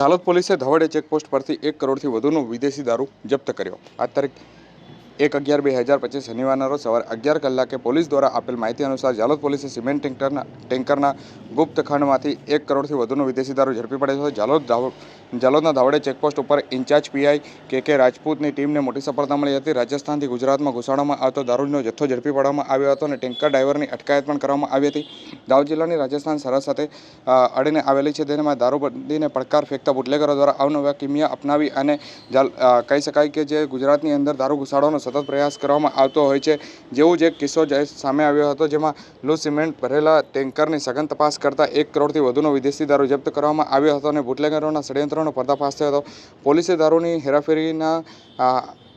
હાલોદ પોલીસે ધવડે ચેકપોસ્ટ પરથી એક કરોડથી વધુનો વિદેશી દારૂ જપ્ત કર્યો. આ તારીખ એક અગિયાર બે હજાર પચીસ શનિવારના રોજ સવારે અગિયાર કલાકે પોલીસ દ્વારા આપેલ માહિતી અનુસાર જાલોદ પોલીસે સિમેન્ટ ટેન્કરના ટેન્કરના ગુપ્ત ખંડમાંથી એક કરોડથી વધુનો વિદેશી દારૂ ઝડપી પડ્યો હતો. જાલોદ જાલોદના ધાવડે ચેકપોસ્ટ ઉપર ઇન્ચાર્જ પીઆઈ કે કે રાજપૂતની ટીમને મોટી સફળતા મળી હતી. રાજસ્થાનથી ગુજરાતમાં ઘુસાડવામાં આવતો દારૂનો જથ્થો ઝડપી પાડવામાં આવ્યો હતો અને ટેન્કર ડ્રાઈવરની અટકાયત પણ કરવામાં આવી હતી. દાહોદ જિલ્લાની રાજસ્થાન સરહદ સાથે અડીને આવેલી છે. તેમાં દારૂબંધીને પડકાર ફેંકતા બુટલેગરો દ્વારા અવનવા કિમિયા અપનાવી અને કહી શકાય કે જે ગુજરાતની અંદર દારૂ ઘુસાડવાનો સતત પ્રયાસ કરવામાં આવતો હોય છે. જેવું જ એક કિસ્સો સામે આવ્યો હતો, જેમાં લો સિમેન્ટ ભરેલા ટેન્કરની સઘન તપાસ કરતા એક કરોડથી વધુનો વિદેશી દારૂ જપ્ત કરવામાં આવ્યો હતો અને બુટલેગરોના ષડયંત્રનો પર્દાફાશ થયો હતો. પોલીસે દારૂની હેરાફેરીના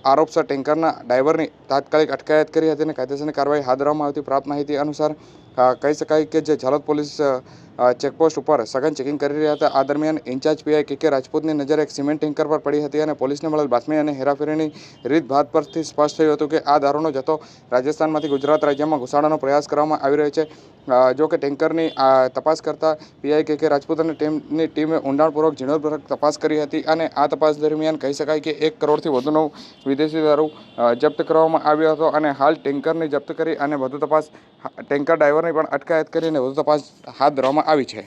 આરોપસર ટેન્કરના ડ્રાઈવરની તાત્કાલિક અટકાયત કરી હતી અને કાયદેસરની કાર્યવાહી હાથ ધરવામાં આવતી પ્રાપ્ત માહિતી અનુસાર કહી શકાય કે જે ઝાલોદ પોલીસ ચેકપોસ્ટ ઉપર સઘન ચેકિંગ કરી રહ્યા હતા. આ દરમિયાન ઇન્ચાર્જ પીઆઈ કે કે રાજપૂતની નજર એક સિમેન્ટ ટેન્કર પર પડી હતી અને પોલીસને મળેલ બાતમી અને હેરાફેરીની રીતભાત પરથી સ્પષ્ટ થયું હતું કે આ દારૂનો જથ્થો રાજસ્થાનમાંથી ગુજરાત રાજ્યમાં ઘુસાડવાનો પ્રયાસ કરવામાં આવી રહ્યો છે. જો કે ટેન્કરની તપાસ કરતા પીઆઈ કે કે રાજપૂત અને ટીમની ટીમે ઊંડાણપૂર્વક ઝીણવટપૂર્વક તપાસ કરી હતી અને આ તપાસ દરમિયાન કહી શકાય કે એક કરોડથી વધુનો વિદેશી દારૂ જપ્ત કરવામાં આવ્યો હતો અને હાલ ટેન્કરની જપ્ત કરી અને વધુ તપાસ ટેન્કર ડ્રાઈવરની પણ અટકાયત કરીને વધુ તપાસ હાથ ધરવામાં આવી છે.